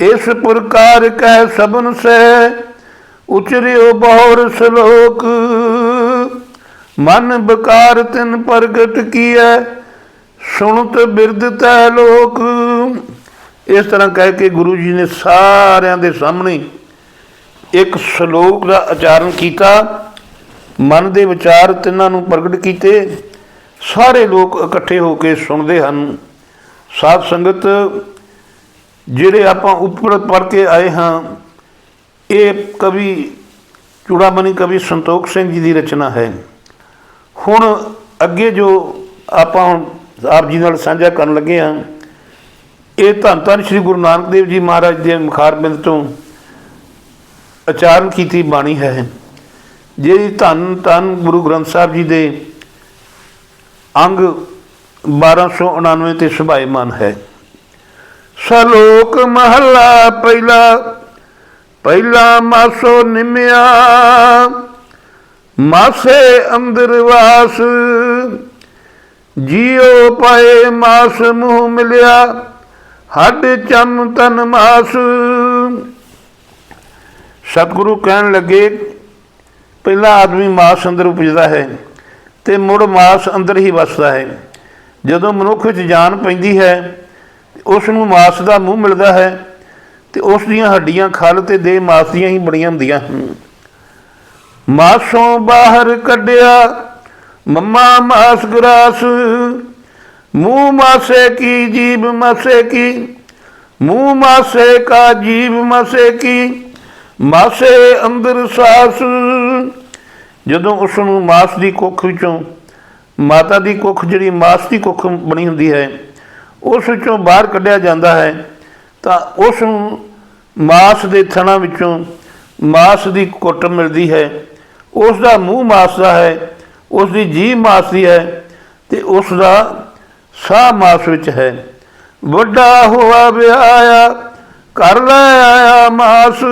ਇਸ ਪ੍ਰਕਾਰ ਕਹਿ ਸਭਨ ਸੇ, ਉਚਰਿਓ ਬਹੁਰ ਸ਼ਲੋਕ। ਮਨ ਬਕਾਰ ਤਿਨ ਪ੍ਰਗਟ ਕੀਐ, ਸੁਣਤ ਬਿਰਧ ਤੈ ਲੋਕ। ਇਸ ਤਰ੍ਹਾਂ ਕਹਿ ਕੇ ਗੁਰੂ ਜੀ ਨੇ ਸਾਰਿਆਂ ਦੇ ਸਾਹਮਣੇ ਇੱਕ ਸ਼ਲੋਕ ਦਾ ਉਚਾਰਨ ਕੀਤਾ। ਮਨ ਦੇ ਵਿਚਾਰ ਤਿੰਨਾਂ ਨੂੰ ਪ੍ਰਗਟ ਕੀਤੇ। ਸਾਰੇ ਲੋਕ ਇਕੱਠੇ ਹੋ ਕੇ ਸੁਣਦੇ ਹਨ। ਸਾਧ ਸੰਗਤ, ਜਿਹੜੇ ਆਪਾਂ ਉੱਪਰ ਪੜ ਕੇ ਆਏ ਹਾਂ, ਇਹ ਕਵੀ, ਚੂੜਾਮਣੀ ਕਵੀ ਸੰਤੋਖ ਸਿੰਘ ਜੀ ਦੀ ਰਚਨਾ ਹੈ। ਹੁਣ ਅੱਗੇ ਜੋ ਆਪਾਂ ਹੁਣ ਆਪ ਜੀ ਨਾਲ ਸਾਂਝਾ ਕਰਨ ਲੱਗੇ ਹਾਂ, ਇਹ ਧੰਨ ਧੰਨ ਸ੍ਰੀ ਗੁਰੂ ਨਾਨਕ ਦੇਵ ਜੀ ਮਹਾਰਾਜ ਦੇ ਮੁਖਾਰਬਿੰਦ ਤੋਂ ਉਚਾਰਨ ਕੀਤੀ ਬਾਣੀ ਹੈ। ਜਿਹੜੀ ਧੰਨ ਧੰਨ ਗੁਰੂ ਗ੍ਰੰਥ ਸਾਹਿਬ ਜੀ ਦੇ ਅੰਗ 1299 ਤੇ ਸੁਭਾਏਮਾਨ ਹੈ। ਸਲੋਕ ਮਹੱਲਾ ਪਹਿਲਾ ਪਹਿਲਾ ਮਾਸੋ ਨਿਮਿਆ, ਮਾਸੇ ਅੰਦਰ ਵਾਸ, ਜੀਉ ਪਾਏ ਮਾਸ ਮੂਹ ਮਿਲਿਆ, ਹੱਡ ਚੰਮ ਤਨ ਮਾਸ। ਸਤਿਗੁਰੂ ਕਹਿਣ ਲੱਗੇ ਪਹਿਲਾ ਆਦਮੀ ਮਾਸ ਅੰਦਰ ਉਪਜਦਾ ਹੈ ਤੇ ਮੁੜ ਮਾਸ ਅੰਦਰ ਹੀ ਵਸਦਾ ਹੈ। ਜਦੋਂ ਮਨੁੱਖ ਵਿੱਚ ਜਾਨ ਪੈਂਦੀ ਹੈ, ਉਸ ਨੂੰ ਮਾਸ ਦਾ ਮੂੰਹ ਮਿਲਦਾ ਹੈ ਤੇ ਉਸ ਦੀਆਂ ਹੱਡੀਆਂ ਖਲ ਤੇ ਦੇਹ ਮਾਸ ਦੀਆਂ ਹੀ ਬੜੀਆਂ ਹੁੰਦੀਆਂ ਮਾਸੋਂ ਬਾਹਰ ਕੱਢਿਆ, ਮੰਮਾ ਮਾਸ ਗਰਾਸ, ਮੂੰਹ ਮਾਸੇ ਕੀ ਜੀਬ ਮਾਸੇ ਕੀ, ਮੂੰਹ ਮਾਸੇ ਕਾ ਜੀਬ ਮਾਸੇ ਕੀ, ਮਾਸੇ ਅੰਦਰ ਸਾਸ। ਜਦੋਂ ਉਸ ਨੂੰ ਮਾਸ ਦੀ ਕੁੱਖ ਵਿੱਚੋਂ, ਮਾਤਾ ਦੀ ਕੁੱਖ ਜਿਹੜੀ ਮਾਸ ਦੀ ਕੁੱਖ ਬਣੀ ਹੁੰਦੀ ਹੈ, ਉਸ ਵਿੱਚੋਂ ਬਾਹਰ ਕੱਢਿਆ ਜਾਂਦਾ ਹੈ, ਤਾਂ ਉਸ ਨੂੰ ਮਾਸ ਦੇ ਥਣਾਂ ਵਿੱਚੋਂ ਮਾਸ ਦੀ ਕੁੱਟ ਮਿਲਦੀ ਹੈ। ਉਸ ਦਾ ਮੂੰਹ ਮਾਸ ਦਾ ਹੈ ਉਸ ਦੀ ਜੀਭ ਮਾਸ ਦੀ ਹੈ ਤੇ ਉਸ ਦਾ ਸਾਹ ਮਾਸ ਵਿੱਚ ਹੈ। ਵੱਡਾ ਹੋਆ ਵਿਆਹਿਆ ਕਰ ਲੈ ਆਇਆ ਮਾਸ,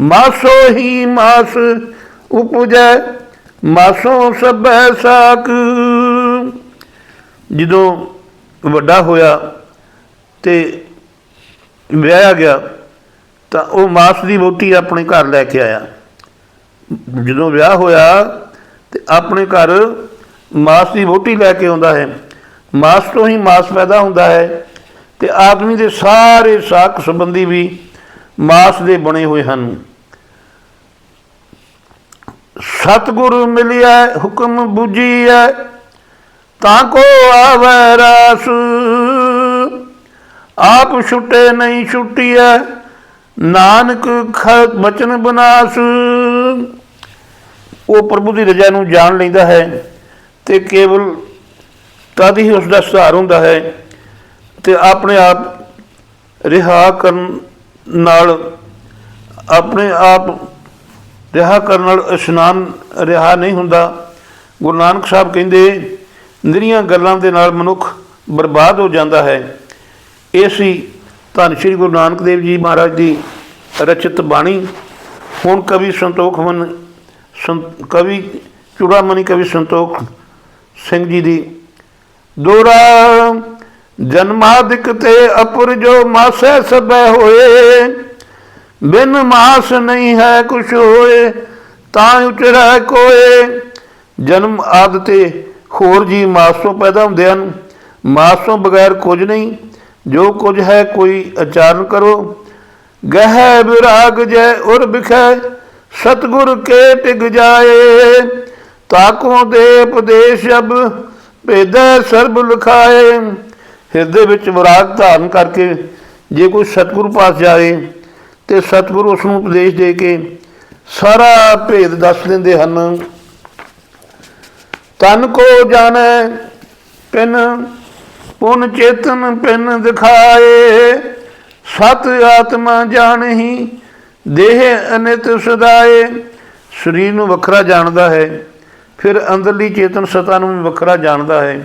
ਮਾਸੋ ਹੀ ਮਾਸ ਉਪਜੈ ਮਾਸੋਂ ਸਭੈ ਸਾਕ ਜਦੋਂ ਵੱਡਾ ਹੋਇਆ ਤੇ ਵਿਆਹਿਆ ਗਿਆ, ਤਾਂ ਉਹ ਮਾਸ ਦੀ ਵੋਟੀ ਆਪਣੇ ਘਰ ਲੈ ਕੇ ਆਇਆ। ਜਦੋਂ ਵਿਆਹ ਹੋਇਆ ਤੇ ਆਪਣੇ ਘਰ ਮਾਸ ਦੀ ਵੋਟੀ ਲੈ ਕੇ ਆਉਂਦਾ ਹੈ। ਮਾਸ ਤੋਂ ਹੀ ਮਾਸ ਪੈਦਾ ਹੁੰਦਾ ਹੈ ਤੇ ਆਦਮੀ ਦੇ ਸਾਰੇ ਸਾਕ ਸੰਬੰਧੀ ਵੀ ਮਾਸ ਦੇ ਬਣੇ ਹੋਏ ਹਨ। ਸਤਿਗੁਰ ਮਿਲਿਆ ਹੁਕਮ ਬੁਝੀਐ, ਤਾਂ ਕੋ ਆਵੈ ਰਾਸ। ਆਪ ਛੁਟੇ ਨਹੀਂ ਛੁਟੀਐ, ਨਾਨਕ ਖ ਬਚਨ ਬਨਾਸ। ਉਹ ਪ੍ਰਭੂ ਦੀ ਰਜਾ ਨੂੰ ਜਾਣ ਲੈਂਦਾ ਹੈ ਤੇ ਕੇਵਲ ਤਦ ਹੀ ਉਸ ਦਾ ਸੁਧਾਰ ਹੁੰਦਾ ਹੈ ਤੇ ਆਪਣੇ ਆਪ ਰਿਹਾ ਕਰਨ ਨਾਲ ਆਪਣੇ ਆਪ ਰਿਹਾ ਕਰਨ ਨਾਲ ਇਸ਼ਨਾਨ ਰਿਹਾ ਨਹੀਂ ਹੁੰਦਾ। ਗੁਰੂ ਨਾਨਕ ਸਾਹਿਬ ਕਹਿੰਦੇ, ਨਿਰੀਆਂ ਗੱਲਾਂ ਦੇ ਨਾਲ ਮਨੁੱਖ ਬਰਬਾਦ ਹੋ ਜਾਂਦਾ ਹੈ। ਇਹ ਸੀ ਧੰਨ ਸ਼੍ਰੀ ਗੁਰੂ ਨਾਨਕ ਦੇਵ ਜੀ ਮਹਾਰਾਜ ਦੀ ਰਚਿਤ ਬਾਣੀ। ਹੁਣ ਕਵੀ ਸੰਤੋਖ ਮਨ, ਸੰ- ਕਵੀ ਚੂੜਾਮਣੀ ਕਵੀ ਸੰਤੋਖ ਸਿੰਘ ਜੀ ਦੀ, ਦੋਰਾ ਜਨਮਾਦਿਕ ਤੇ ਅਪੁਰ ਜੋ ਮਾਸੈ ਸਬੈ ਹੋਏ ਬਿਨ ਮਾਸ ਨਹੀਂ ਹੈ ਕੁਛ ਹੋਏ, ਤਾਂ ਉਚਰੈ ਕੋਏ। ਜਨਮ ਆਦ ਤੇ ਹੋਰ ਜੀ ਮਾਸ ਪੈਦਾ ਹੁੰਦੇ ਹਨ। ਮਾਸ ਬਗੈਰ ਕੁਝ ਨਹੀਂ, ਜੋ ਕੁਝ ਹੈ ਕੋਈ ਆਚਰਨ ਕਰੋ। ਗਹਿ ਵਿਰਾਗ ਜੈ ਉਰ ਬਿਖੈ, ਸਤਗੁਰ ਕੇ ਟਿਕ ਜਾਏ। ਤਾਕੋ ਦੇ ਉਪਦੇਸ਼ ਅਬ ਭੇਦੈ ਸਰਬ ਲਖਾਏ। ਹਿਰਦੇ ਵਿੱਚ ਵਿਰਾਗ ਧਾਰਨ ਕਰਕੇ ਜੇ ਕੋਈ ਸਤਿਗੁਰੂ ਪਾਸ ਜਾਏ ਤੇ ਸਤਿਗੁਰੂ ਉਸ ਨੂੰ ਉਪਦੇਸ਼ ਦੇ ਕੇ ਸਾਰਾ ਭੇਦ ਦੱਸ ਦਿੰਦੇ ਹਨ। ਤਨ ਕੋ ਜਾਣੈ, ਪਿਨ, ਪੁਨ ਚੇਤਨ ਪਿਨ ਦਿਖਾਏ, ਸਤ ਆਤਮਾ ਜਾਣਹੀ, ਦੇਹ ਅਨਿਤ ਸਦਾਏ। ਸਰੀਰ ਨੂੰ ਵੱਖਰਾ ਜਾਣਦਾ ਹੈ, ਫਿਰ ਅੰਦਰਲੀ ਚੇਤਨ ਸਤਾ ਨੂੰ ਵੀ ਵੱਖਰਾ ਜਾਣਦਾ ਹੈ।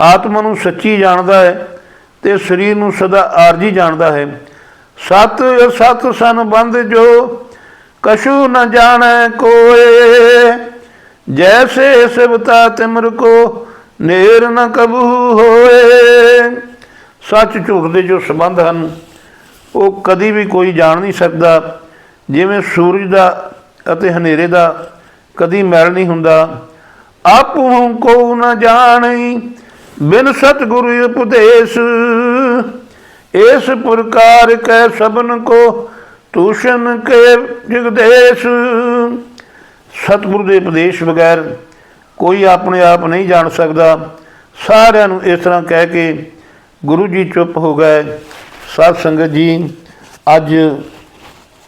ਆਤਮਾ ਨੂੰ ਸੱਚੀ ਜਾਣਦਾ ਹੈ ਤੇ ਸਰੀਰ ਨੂੰ ਸਦਾ ਆਰਜੀ ਜਾਣਦਾ ਹੈ। ਸਤ ਸਤ ਸੰਬੰਧ ਜੋ ਕਸ਼ੂ ਨ ਜਾਣੈ ਕੋਏ। ਜੈਸੇ ਸਿਵਤਾ ਤਿਮਰ ਕੋ ਨੇਰ ਨ ਕਬੂ ਹੋਏ। ਸੱਚ ਝੂਠ ਦੇ ਜੋ ਸੰਬੰਧ ਹਨ, ਉਹ ਕਦੀ ਵੀ ਕੋਈ ਜਾਣ ਨਹੀਂ ਸਕਦਾ। ਜਿਵੇਂ ਸੂਰਜ ਦਾ ਅਤੇ ਹਨੇਰੇ ਦਾ ਕਦੀ ਮੈਲ ਨਹੀਂ ਹੁੰਦਾ। ਆਪੂ ਕੋ ਨ ਜਾਣਈ ਬਿਨ ਸਤਿਗੁਰੂ ਉਪਦੇਸ਼। ਇਸ ਪ੍ਰਕਾਰ ਕੈ ਸਭਨ ਕੋ, ਤੂਸ਼ਨ ਕੇ ਜਗਦੇਸ਼। ਸਤਿਗੁਰੂ ਦੇ ਉਪਦੇਸ਼ ਬਗੈਰ ਕੋਈ ਆਪਣੇ ਆਪ ਨਹੀਂ ਜਾਣ ਸਕਦਾ। ਸਾਰਿਆਂ ਨੂੰ ਇਸ ਤਰ੍ਹਾਂ ਕਹਿ ਕੇ ਗੁਰੂ ਜੀ ਚੁੱਪ ਹੋ ਗਏ। ਸਾਧ ਸੰਗਤ ਜੀ, ਅੱਜ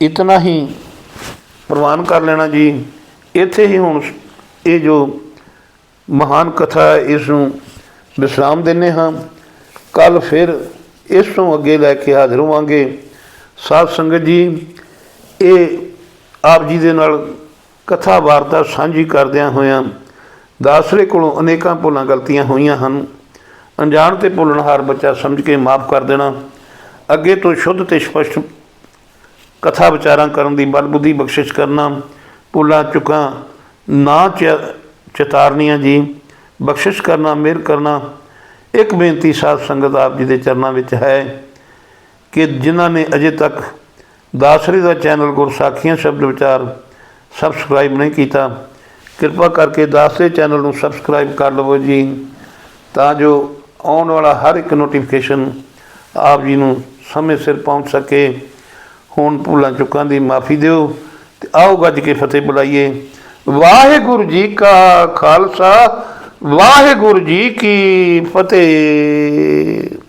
ਇਤਨਾ ਹੀ ਪ੍ਰਵਾਨ ਕਰ ਲੈਣਾ ਜੀ। ਇੱਥੇ ਹੀ ਹੁਣ ਇਹ ਜੋ ਮਹਾਨ ਕਥਾ ਹੈ, ਇਸ ਨੂੰ ਵਿਸਰਾਮ ਦਿੰਨੇ ਹਾਂ। ਕੱਲ ਫਿਰ ਇਸ ਤੋਂ ਅੱਗੇ ਲੈ ਕੇ ਹਾਜ਼ਰ ਹੋਵਾਂਗੇ। ਸਾਧ ਸੰਗਤ ਜੀ, ਇਹ ਆਪ ਜੀ ਦੇ ਨਾਲ ਕਥਾ ਵਾਰਤਾ ਸਾਂਝੀ ਕਰਦਿਆਂ ਹੋਇਆਂ ਦਾਸਰੇ ਕੋਲੋਂ ਅਨੇਕਾਂ ਭੁੱਲਾਂ ਗਲਤੀਆਂ ਹੋਈਆਂ ਹਨ। ਅਣਜਾਣ ਤੇ ਭੁੱਲਣਹਾਰ ਬੱਚਾ ਸਮਝ ਕੇ ਮਾਫ ਕਰ ਦੇਣਾ, ਅੱਗੇ ਤੋਂ ਸ਼ੁੱਧ ਤੇ ਸਪਸ਼ਟ ਕਥਾ ਵਿਚਾਰਾਂ ਕਰਨ ਦੀ ਬਲ ਬੁੱਧੀ ਬਖਸ਼ਿਸ਼ ਕਰਨਾ, ਭੁੱਲਾਂ ਚੁੱਕਾਂ ਨਾ ਚ- ਚਿਤਾਰਨੀਆਂ ਜੀ, ਬਖਸ਼ਿਸ਼ ਕਰਨਾ, ਮਿਹਰ ਕਰਨਾ ਇੱਕ ਬੇਨਤੀ ਸਾਧ ਸੰਗਤ ਆਪ ਜੀ ਦੇ ਚਰਨਾਂ ਵਿੱਚ ਹੈ ਕਿ ਜਿਨ੍ਹਾਂ ਨੇ ਅਜੇ ਤੱਕ ਦਾਸਰੀ ਦਾ ਚੈਨਲ ਗੁਰਸਾਖੀਆਂ ਸ਼ਬਦ ਵਿਚਾਰ ਸਬਸਕ੍ਰਾਈਬ ਨਹੀਂ ਕੀਤਾ, ਕਿਰਪਾ ਕਰਕੇ ਦਾਸਰੇ ਚੈਨਲ ਨੂੰ ਸਬਸਕ੍ਰਾਈਬ ਕਰ ਲਵੋ ਜੀ, ਤਾਂ ਜੋ ਆਉਣ ਵਾਲਾ ਹਰ ਇੱਕ ਨੋਟੀਫਿਕੇਸ਼ਨ ਆਪ ਜੀ ਨੂੰ ਸਮੇਂ ਸਿਰ ਪਹੁੰਚ ਸਕੇ। ਹੁਣ ਭੁੱਲਾਂ ਚੁੱਕਾਂ ਦੀ ਮਾਫੀ ਦਿਓ ਤੇ ਆਓ ਗੱਜ ਕੇ ਫਤਿਹ ਬੁਲਾਈਏ। ਵਾਹਿਗੁਰੂ ਜੀ ਕਾ ਖਾਲਸਾ ਵਾਹਿਗੁਰੂ ਜੀ ਕੀ ਫਤਿਹ।